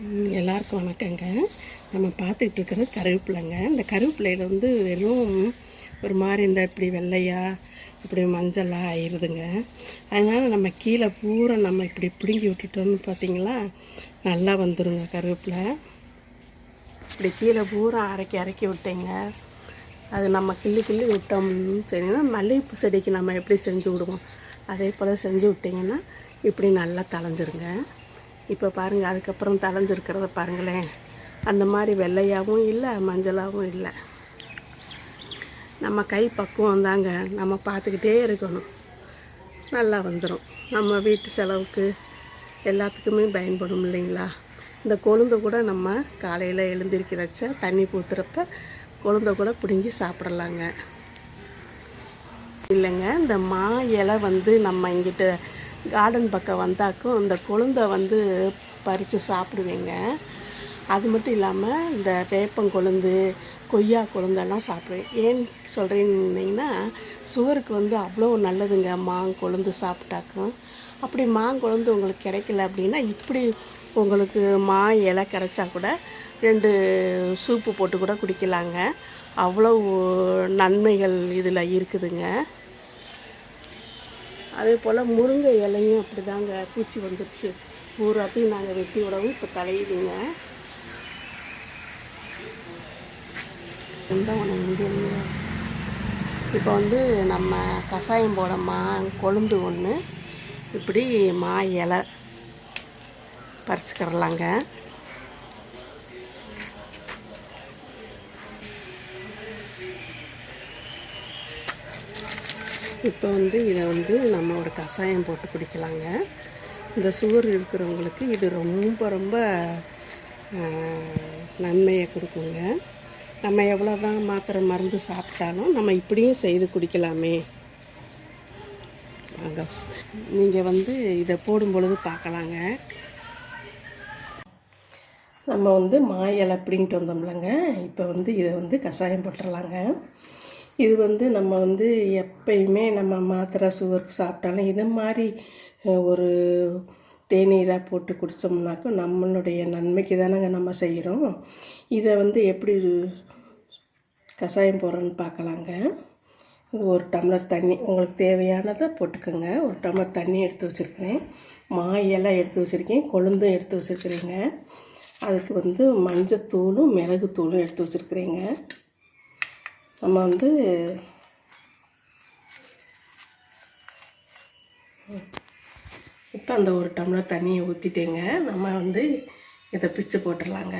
எல்லாருக்கும் வணக்கங்க. நம்ம பார்த்துக்கிட்டு இருக்கிறது கருவேப்பிலைங்க. இந்த கருவேப்பிலையில் வந்து வெறும் ஒரு மாதிரி இந்த இப்படி வெள்ளையா இப்படி மஞ்சளாக ஆயிடுதுங்க அதனால் நம்ம கீழே பூரா நம்ம இப்படி பிடுங்கி விட்டுட்டோம்னு பார்த்தீங்களா நல்லா வந்துருங்க கருவேப்பிலை. இப்படி கீழே பூரா அரைக்கி அரைக்கி விட்டேங்க. அது நம்ம கிள்ளி கிள்ளி விட்டோம்னு சரிங்கன்னா மல்லிகைப்பூ செடிக்கு நம்ம எப்படி செஞ்சு விடுவோம்? அதே போல் செஞ்சு விட்டிங்கன்னா இப்படி நல்லா தளைஞ்சிருங்க இப்போ பாருங்கள் அதுக்கப்புறம் தளைஞ்சிருக்கிறத பாருங்களேன். அந்த மாதிரி வெள்ளையாகவும் இல்லை மஞ்சளாகவும் இல்லை. நம்ம கை பக்குவம் தாங்க நம்ம பார்த்துக்கிட்டே இருக்கணும். நல்லா வந்துடும் நம்ம வீட்டு செலவுக்கு எல்லாத்துக்குமே பயன்படும் இல்லைங்களா? இந்த கொழுந்தை கூட நம்ம காலையில் எழுந்திருக்கிறச்ச தண்ணி ஊற்றுறப்ப கொழுந்தை கூட பிடுங்கி சாப்பிடலாங்க. இல்லைங்க இந்த மா இலை வந்து நம்ம இங்கிட்ட கார்டன் பக்கம் வந்தாக்கும் இந்த கொழுந்தை வந்து பறித்து சாப்பிடுவேங்க. அது மட்டும் இல்லாமல் இந்த வேப்பங்கொழுந்து கொய்யா கொழுந்தெல்லாம் சாப்பிடுவேன். ஏன் சொல்கிறீங்கன்னா சுகருக்கு வந்து அவ்வளோ நல்லதுங்க மாங்கொழுந்து சாப்பிட்டாக்கும். அப்படி மாங்கொழுந்து உங்களுக்கு கிடைக்கல அப்படின்னா இப்படி உங்களுக்கு மா இலை கிடைச்சா கூட ரெண்டு சூப்பு போட்டு கூட குடிக்கலாங்க. அவ்வளோ நன்மைகள் இதில் இருக்குதுங்க. அதே போல் முருங்கை இலையும் அப்படி தாங்க பூச்சி வந்துருச்சு. பூராத்தையும் நாங்கள் வெட்டி விடவும் இப்போ களையுதுங்க. எந்த உணவு இங்கே இப்போ வந்து நம்ம கஷாயம் போட மா கொழுந்து ஒன்று இப்படி மா இலை பறிச்சுக்கிறலாங்க. இப்போ வந்து இதை வந்து நம்ம ஒரு கஷாயம் போட்டு குடிக்கலாங்க. இந்த சுகர் இருக்கிறவங்களுக்கு இது ரொம்ப ரொம்ப நன்மையை கொடுக்குங்க. நம்ம எவ்வளோ தான் மாத்திரை மருந்து சாப்பிட்டாலும் நம்ம இப்படியும் செய்து குடிக்கலாமே. நீங்கள் வந்து இதை போடும் பொழுது பார்க்கலாங்க. நம்ம வந்து மா இலை வந்தோம்லங்க. இப்போ வந்து இதை வந்து கஷாயம் போட்டுடலாங்க இது வந்து நம்ம வந்து எப்பயுமே நம்ம மாத்திரை சுகருக்கு சாப்பிட்டாலும் இது மாதிரி ஒரு தேநீராக போட்டு குடித்தோம்னாக்கா நம்மளுடைய நன்மைக்கு தானேங்க நம்ம செய்கிறோம் இதை வந்து எப்படி கஷாயம் போடுறோன்னு பார்க்கலாங்க இது ஒரு டம்ளர் தண்ணி உங்களுக்கு தேவையானதை போட்டுக்கோங்க. ஒரு டம்ளர் தண்ணி எடுத்து வச்சுருக்கிறேன். மா எடுத்து வச்சுருக்கேன். கொழுந்தும் எடுத்து வச்சுருக்குறேங்க. அதுக்கு வந்து மஞ்சத்தூளும் மிளகுத்தூளும் எடுத்து வச்சுருக்குறேங்க. நம்ம வந்து இப்போ அந்த ஒரு டம்ளர் தண்ணியை ஊற்றிட்டேங்க நம்ம வந்து இதை பிச்சு போட்டுடலாங்க.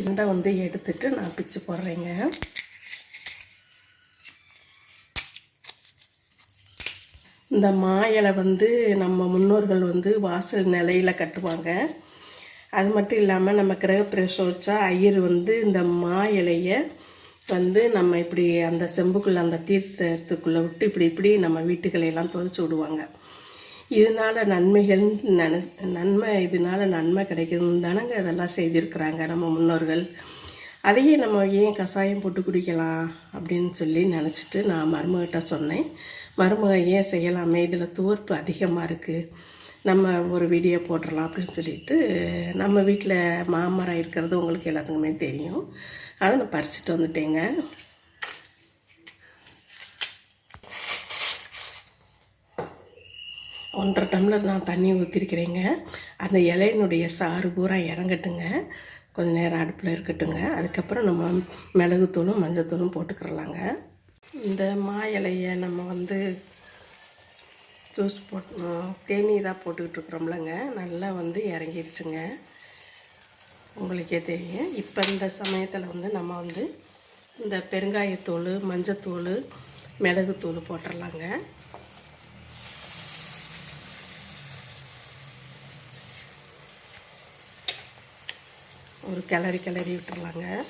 இந்த வந்து எடுத்துட்டு நான் பிச்சு போடுறேங்க. இந்த மா இலை வந்து நம்ம முன்னோர்கள் வந்து வாசல் நிலையில் கட்டுவாங்க. அது மட்டும் இல்லாமல் நம்ம கிரகப்பிரவேசம் வச்சா ஐயர் வந்து இந்த மா இலையை வந்து நம்ம இப்படி அந்த செம்புக்குள்ளே அந்த தீர்த்தத்துக்குள்ளே விட்டு இப்படி இப்படி நம்ம வீட்டுகளை எல்லாம் விடுவாங்க. இதனால் நன்மைகள் நன நன்மை இதனால் நன்மை கிடைக்குதுன்னு தானங்க இதெல்லாம் செய்திருக்கிறாங்க நம்ம முன்னோர்கள். அதையே நம்ம ஏன் கஷாயம் போட்டு குடிக்கலாம் அப்படின்னு சொல்லி நினச்சிட்டு நான் மருமகிட்ட சொன்னேன். மருமக ஏன் செய்யலாமே? இதில் துவர்ப்பு அதிகமாக இருக்குது நம்ம ஒரு வீடியோ போட்டுடலாம் அப்படின்னு சொல்லிட்டு நம்ம வீட்டில் மாமரம் இருக்கிறது உங்களுக்கு எல்லாத்துக்குமே தெரியும். அதை நான் பறிச்சுட்டு வந்துட்டேங்க. ஒன்றரை டம்ளர் நான் தண்ணி ஊற்றிருக்கிறேங்க அந்த இலையினுடைய சாறு பூரா இறங்கட்டுங்க. கொஞ்சம் நேரம் அடுப்பில் இருக்கட்டுங்க. அதுக்கப்புறம் நம்ம மிளகுத்தூளும் மஞ்சத்தூளும் போட்டுக்கிறலாங்க. இந்த மா இலையை நம்ம வந்து ஜூஸ் போட்டு தேநீராக போட்டுக்கிட்டு இருக்கிறோம்லங்க. நல்லா வந்து இறங்கிருச்சுங்க. உங்களுக்கே தெரியும். இப்போ இந்த சமயத்தில் வந்து நம்ம வந்து இந்த பெருங்காயத்தூள் மஞ்சத்தூள் மிளகுத்தூள் போட்டுடலாங்க ஒரு கிளறி கிளறி விட்டுருலாங்க.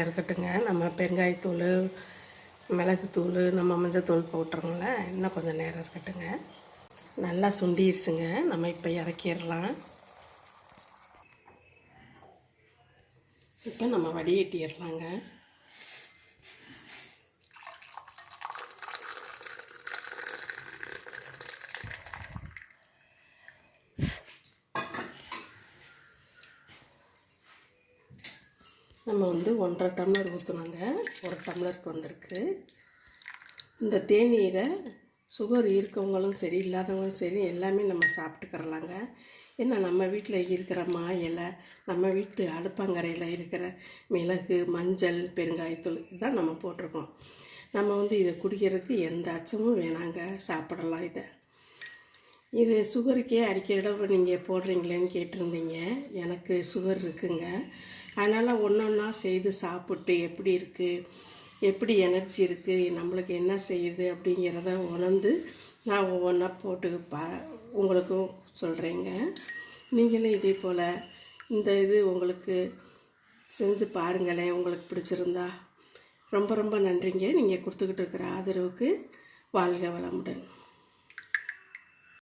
இருக்கட்டுங்க. நம்ம பெங்காயத்தூள் மிளகுத்தூள் நம்ம மஞ்சத்தூள் போட்டுறோங்கள இன்னும் கொஞ்சம் நேரம் இருக்கட்டுங்க. நல்லா சுண்டிருச்சுங்க. நம்ம இப்போ இறக்கிடலாம். இப்போ நம்ம வடிகட்டிடலாங்க நம்ம வந்து ஒன்றரை டம்ளர் ஊற்றுனாங்க ஒரு டம்ளருக்கு வந்திருக்கு. இந்த தேநீரை சுகர் இருக்கவங்களும் சரி இல்லாதவங்களும் சரி எல்லாமே நம்ம சாப்பிட்டுக்கிறலாங்க. ஏன்னா நம்ம வீட்டில் இருக்கிற மா இலை நம்ம வீட்டு அடுப்பாங்கரையில் இருக்கிற மிளகு மஞ்சள் பெருங்காயத்தூள் இதுதான் நம்ம போட்டிருக்கோம். நம்ம வந்து இதை குடிக்கிறதுக்கு எந்த அச்சமும் வேணாங்க. சாப்பிடலாம் இதை. இது சுகருக்கே அடிக்கடி நீங்கள் போடுறீங்களேன்னு கேட்டிருந்தீங்க. எனக்கு சுகர் இருக்குங்க. அதனால் ஒன்று ஒன்றா செய்து சாப்பிட்டு எப்படி இருக்குது எப்படி எனர்ஜி இருக்குது நம்மளுக்கு என்ன செய்யுது அப்படிங்கிறத உணர்ந்து நான் ஒவ்வொன்றா போட்டு பா உங்களுக்கும் சொல்கிறேங்க நீங்களும் இதே போல் இந்த இது உங்களுக்கு செஞ்சு பாருங்களேன் உங்களுக்கு பிடிச்சிருந்தா. ரொம்ப ரொம்ப நன்றிங்க. நீங்கள் கொடுத்துக்கிட்டு இருக்கிற ஆதரவுக்கு வாழ்க வளமுடன்.